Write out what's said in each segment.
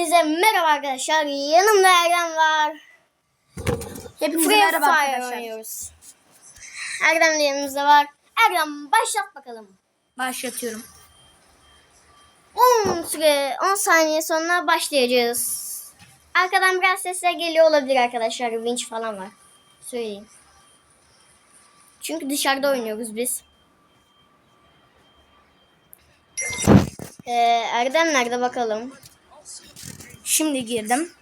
Hepinize merhaba arkadaşlar. Yanımda Erdem var. Hepinize Free merhaba Fire arkadaşlar. oynuyoruz. Erdem de yanımızda var. Erdem başlat bakalım. Başlatıyorum. 10 süre 10 saniye sonra başlayacağız. Arkadan biraz sesler geliyor olabilir arkadaşlar. Winch falan var. Söyleyeyim. Çünkü dışarıda oynuyoruz biz. Ee, Erdem nerede bakalım. Şimdi girdim.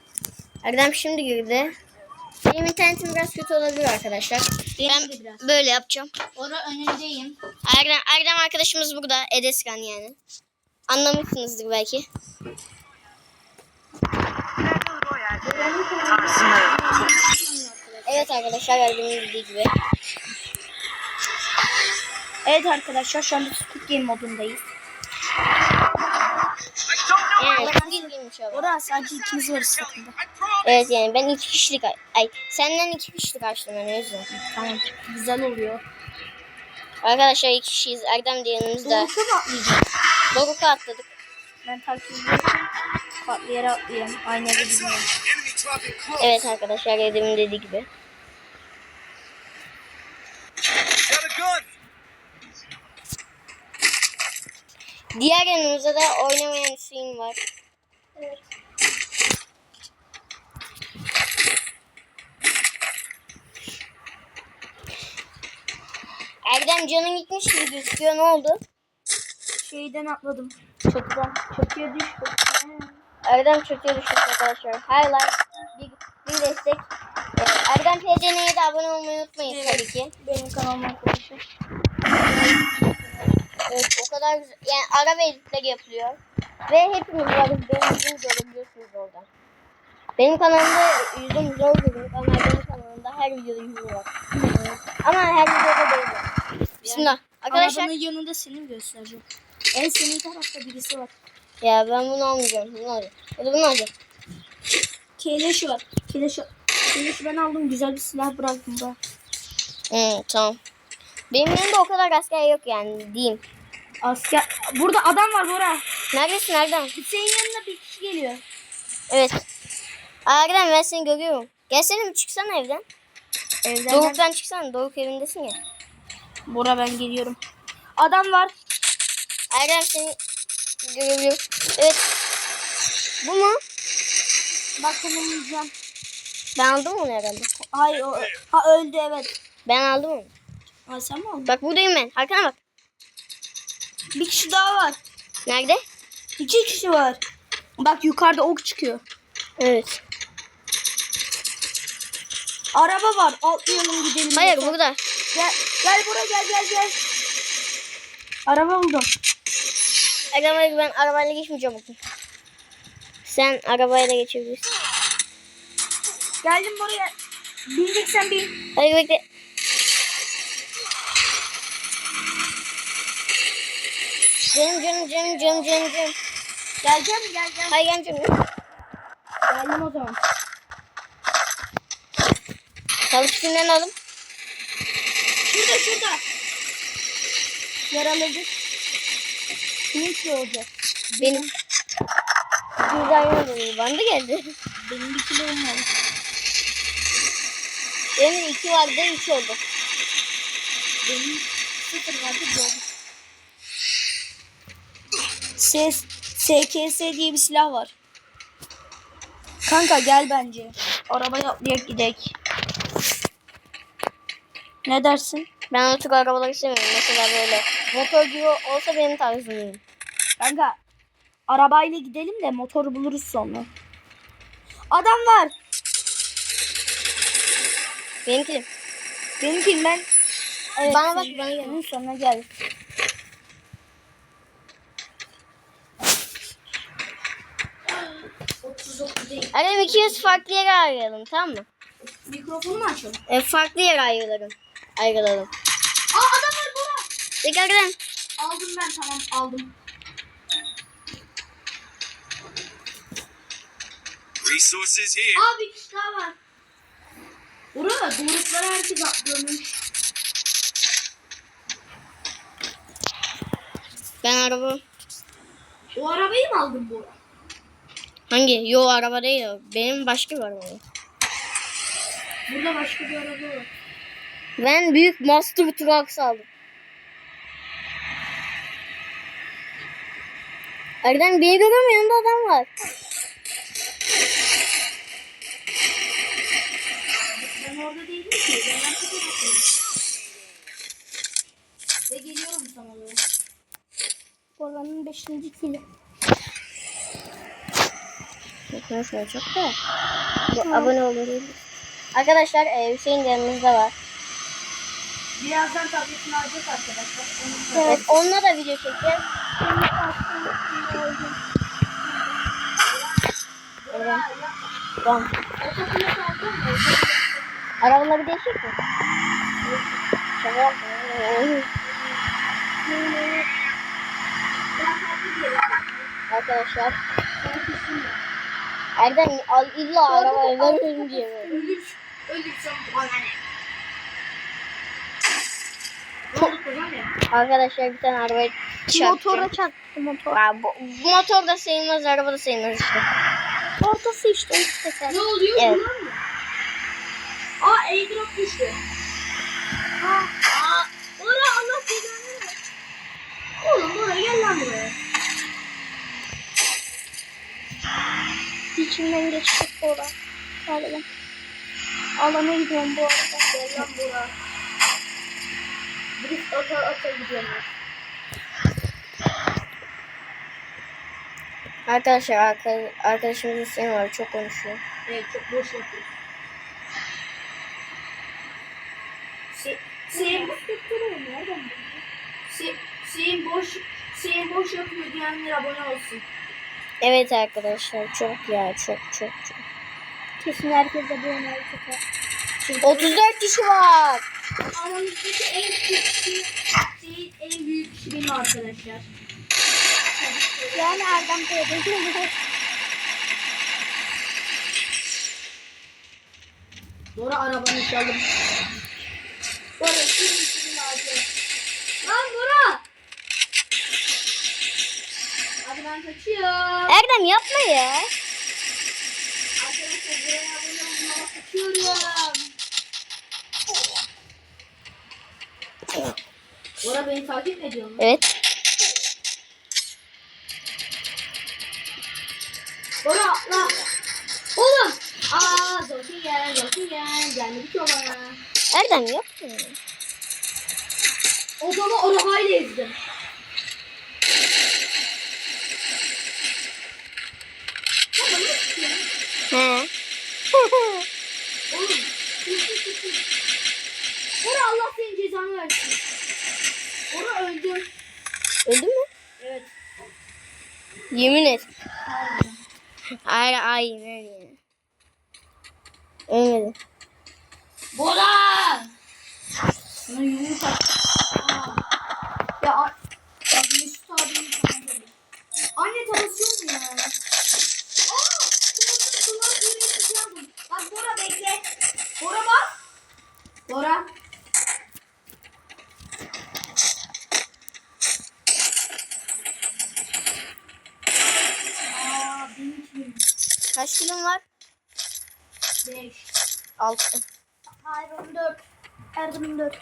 Erdem şimdi girdi. Benim internetim biraz kötü olabilir arkadaşlar. Benim Ben de biraz. böyle yapacağım. Ora önündeyim. Erdem, Erdem arkadaşımız burada. Edeskan yani. Anlamışsınızdır belki. Evet arkadaşlar Erdem'in bildiği gibi. Evet arkadaşlar şu anda Squid Game modundayız. Abi. Orada sadece ikimiz varız takımda. Evet yani ben iki kişilik ay senden iki kişilik açtım ben o yüzden. Tamam. Güzel oluyor. Arkadaşlar iki kişiyiz. Erdem de yanımızda. Doruk'a mı atlayacağız? Doruk'a atladık. Ben takip ediyorum. Farklı yere atlayayım. Aynı close. Evet arkadaşlar Erdem'in dediği gibi. Diğer yanımızda da oynamayan Hüseyin var. Erdem canın gitmiş gibi gözüküyor. Ne oldu? Şeyden atladım. Çatıdan. Çatıya düştüm. Erdem çöküyor düşmüş arkadaşlar. Highlight. Bir, bir destek. Ee, Erdem PCN'ye de abone olmayı unutmayın tabii ki. Benim kanalım arkadaşlar. Evet o kadar güzel. Yani ara ve editler yapılıyor. Ve hepimiz varız. Benim yüzümü görebiliyorsunuz orada. Benim kanalımda yüzüm zor görünür ama benim kanalımda her videoda yüzüm var. Ama her videoda değil. Bismillah. Arkadaşlar Arabanın yanında senin göstereceğim. En senin tarafta birisi var. ya ben bunu almayacağım. Bunu alacağım. Ya da bunu alacağım. Keleş var. Keleş Keleşi ben aldım. Güzel bir silah bıraktım da. Hı, tamam. Benim yanımda o kadar asker yok yani diyeyim. Asker. Burada adam var Bora. Neredesin Erdem? Hüseyin yanına bir kişi geliyor. Evet. Erdem ben seni görüyorum. Gelsene bir çıksana evden. Evden Doruk'tan çıksana. Doruk evindesin ya. Bora ben geliyorum. Adam var. Erdem seni görebiliyorum. Evet. Bu mu? Bak tanımlayacağım. Ben aldım onu herhalde. Hayır o. Ha öldü evet. Ben aldım onu. Ha sen mi aldın? Bak buradayım ben. Arkana bak. Bir kişi daha var. Nerede? İki kişi var. Bak yukarıda ok çıkıyor. Evet. Araba var. Atlayalım gidelim. Hayır burada. Gel, gel buraya gel gel gel. Araba buldum. Hayır ben arabayla geçmeyeceğim bugün. Sen arabayla geçebilirsin. Geldim buraya. Bineceksen bin. Hayır bekle. Canım canım canım canım canım canım. Geleceğim? Gel gel. Hayır gelmeyeceğim. Geldim o zaman. Salık üstünden aldım. Şurada şurada. Yaraladık. Kimin ki olacak? Benim. Güzel yolda bandı geldi. Benim bir kilom var. Benim iki vardı, üç oldu. Benim sıfır vardı doğru. Ses SKS diye bir silah var. Kanka gel bence. Arabaya atlayak gidek. Ne dersin? Ben o tür arabaları istemiyorum. Mesela böyle motor gibi olsa benim tarzım. Kanka arabayla gidelim de motoru buluruz sonra. Adam var. Benimki. Benimki ben. Evet, Bana bak, bana gel. Sana gel. Erdem ikimiz farklı yere ayrılalım tamam mı? Mikrofonu mu açalım? E, farklı yere ayrılalım. Ayrılalım. Aa adam var. Peki Erdem. Aldım ben tamam aldım. Resources here. Aa bir kişi daha var. Bora doğrultulara herkes atlamış. Ben araba O arabayı mı aldın Bora? Hangi? Yo araba değil. Benim başka bir araba. Burada başka bir araba var. Ben büyük Master Trucks aldım. Erdem beni görüyor? Yanında adam var. Ben orada değilim ki. Ben arka taraftayım. Ve geliyorum sana doğru. Oranın 5. kili. Konuşmuyor çok da. Bu abone olun. Arkadaşlar e, Hüseyin de yanımızda var. Birazdan tabletini alacak arkadaşlar. Onu Evet. Onunla da video çekeceğiz. Evet. Tamam. Arabaları değişik mi? Şaka yapma. Arkadaşlar. Erdem al illa araba vermiyorum diye. böyle. Ölür, ölürsem bana ne? Arkadaşlar bir tane arabaya çarptı. çarptı motor. Ya, bu, bu motor da sayılmaz, araba da sayılmaz işte. Ortası işte. Ne oluyor? Evet. Bunlar mı? Aa airdrop düştü. Aa, aa. Bora Allah ver. Oğlum Bora gel lan buraya. İçimden geçecek Bora. Galiba. Alana gidiyorum bu arada. Gel lan Bora. Drift ata ata gidiyorum. Arkadaşlar arka, arkadaşımız Hüseyin var çok konuşuyor. Evet çok boş yapıyor. Se, Hüseyin Se, Hüseyin boş Hüseyin boş yapıyor diyenler abone olsun. Evet arkadaşlar çok ya çok çok çok. Kesin herkes abone olacak. 34 kişi var. Aramızdaki en küçük kişi, şeyin en büyük kişi benim arkadaşlar. Yani Erdem teyze. Bora arabanı çaldım. Bora şimdi sizin ağacı. Lan Bora! Hadi ben kaçıyorum. Erdem yapma ya. Arkadaşlar buraya abone olun ama kaçıyorum. Bora beni takip ediyor mu? Evet. Bora la. Oğlum. Aa Zoki gel Zoki gel. Gelmedi ki o bana. Erdem yapma ya. Odamı arabayla ezdim. Ya bana ne sıkıyorsun? He. Oğlum. Bora Allah cezanı versin. Bora öldü. Mü? Evet. Yemin et. Ay aynen ya. Ölmedi. Bora! Sana yumruk. Ya, a- ya Mesut abinin kanalı. Anne tavası yok mu ya? Aa! Tavası kulak yürüyüşü yazdım. Bak Bora bekle. Bora bak. Bora. Aa, benim kilim. Kaç kilon var? Beş. 6. Hayır 14. Erdem'in 4. Aa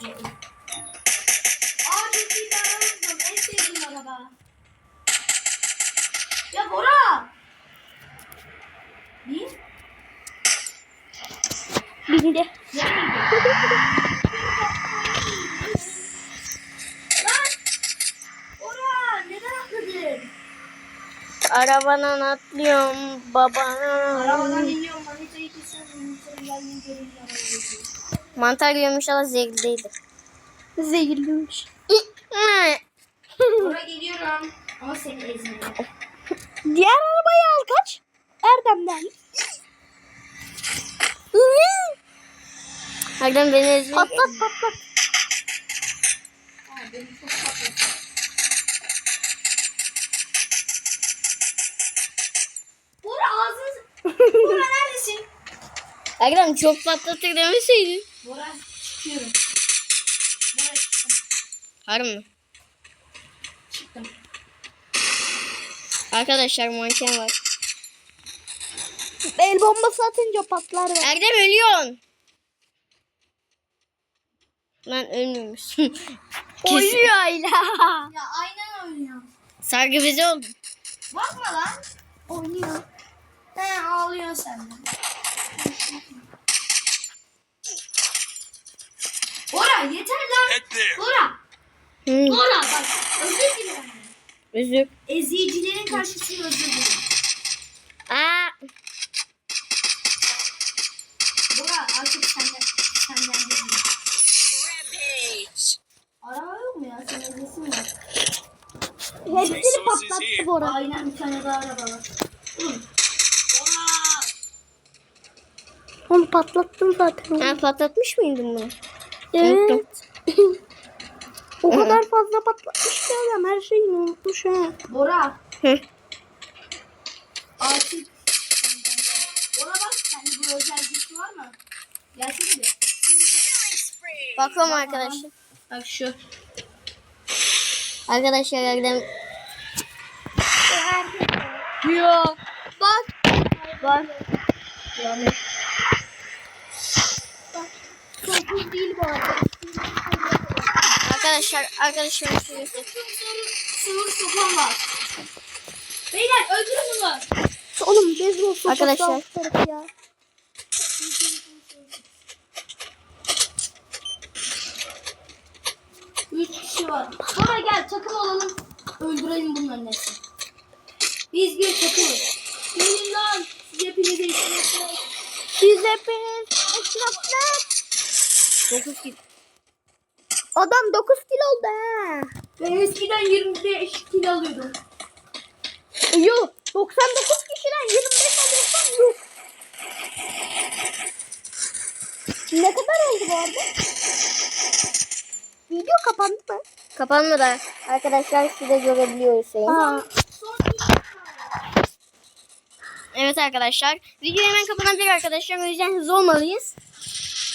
çok iyi bir araba buldum. En sevdiğim araba. Ya Bora! Bir. Bindi. Lan! Arabadan atlıyorum babana. Arabadan iniyorum. Manitayı kesiyorum. Manitayı gelmeyince görünce Mantar yiyormuş ama zehirliydi. Zehirliymiş. Bora geliyorum. Ama seni ezmiyorum. Diğer arabayı al kaç. Erdem'den. Erdem beni ezmek. Patlat patlat. Aa, beni çok patlattı. Erdem çok patlatır demeseydin. Bora çıkıyorum. Bora çıktım. Harbi mi? Çıktım. Arkadaşlar manken var. El bombası atınca patlar. bak. Erdem ölüyorsun. Lan ölmemişsin. Oynuyor Ayla. Ya aynen oynuyor. Sargı bezi oldu. Bakma lan. Oynuyor. He ağlıyor sen de. Bora yeter lan. Bora. Hı, Bora bak. Özür dilerim. üzük. Eziyicilerin karşısında özür dilerim. Aa, Bora artık senden, senden değil. Araba yok mu ya? Senin ezesin var. Hepsini patlattı. Bora. Aynen bir tane daha araba var. Oğlum. Bora. Onu patlattın zaten. ha, patlatmış mıydın bunu? Evet. o kadar fazla patlatmış ki adam her şeyini unutmuş ha. Bora. Hı. Artık Bora bak sende bu özel güç var mı? Gelsene bir. Bakıyorum arkadaşlar. Bak şu. Arkadaşlar Erdem. Yok. Bak. Bak. Çok değil bu arada. Arkadaşlar arkadaşlar şöyle Sıvır sıvır sopan var. Beyler öldürün bunu. Oğlum beyzbol sopası Arkadaşlar. alt tarafı ya. Üç kişi var. Bora gel takım olalım. Öldürelim bunların hepsini. Biz bir takımız. Gelin lan. Siz hepiniz eşiniz. Siz hepiniz eşraflar. 9 kil. Adam 9 kilo oldu ha. Ben eskiden 25 kilo alıyordum. Yuh. 99 kişiden 25 alıyorsan yuh. Ne kadar oldu bu arada? Video kapandı mı? Kapanmadı. Arkadaşlar size görebiliyor Hüseyin. Aa, Evet arkadaşlar. Video hemen kapanabilir arkadaşlar. O yüzden hızlı olmalıyız.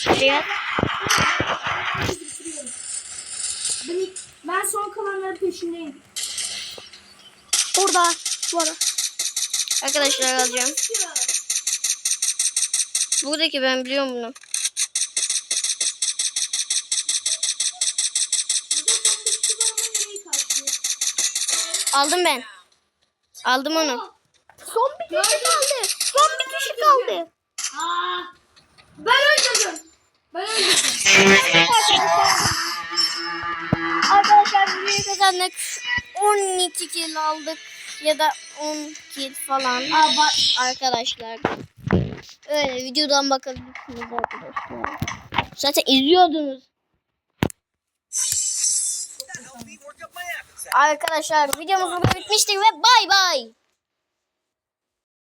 Şuraya. ben, ben son kalanların peşindeyim. orada. Bu arada. Arkadaşlar alacağım. Buradaki ben biliyorum bunu. Aldım ben. Aldım onu. Son bir kişi kaldı. Son bir kişi kaldı. Aa, ben öldürdüm. Ben. Arkadaşlar videoyu kazandık. 12 kill aldık. Ya da 10 kill falan. Aa. Arkadaşlar. Öyle videodan bakabilirsiniz arkadaşlar. Zaten izliyordunuz. Arkadaşlar videomuz burada bitmiştir ve bay bay.